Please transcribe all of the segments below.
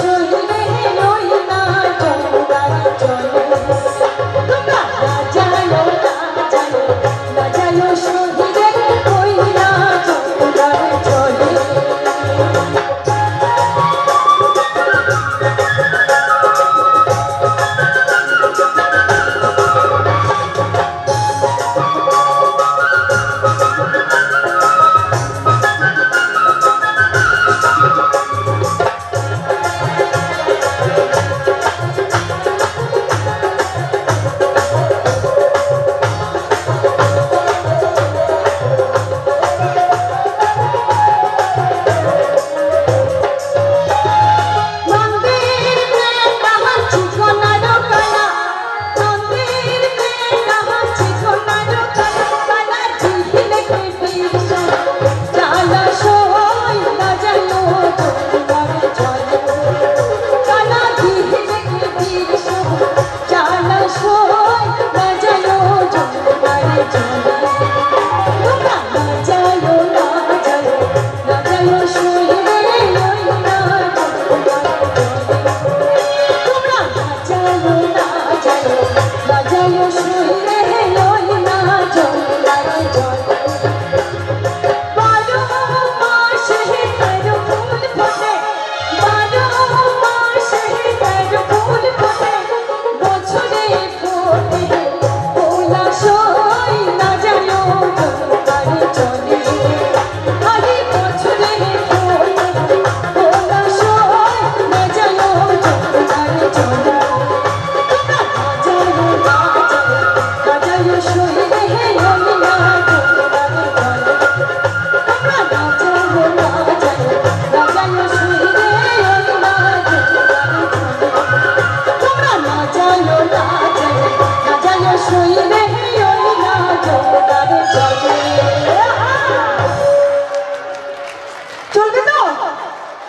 Christmas.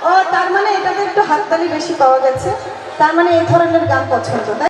ও, তার মানে এটাতে একটু হাততালি বেশি পাওয়া গেছে। তার মানে এই ধরনের গান পছন্দ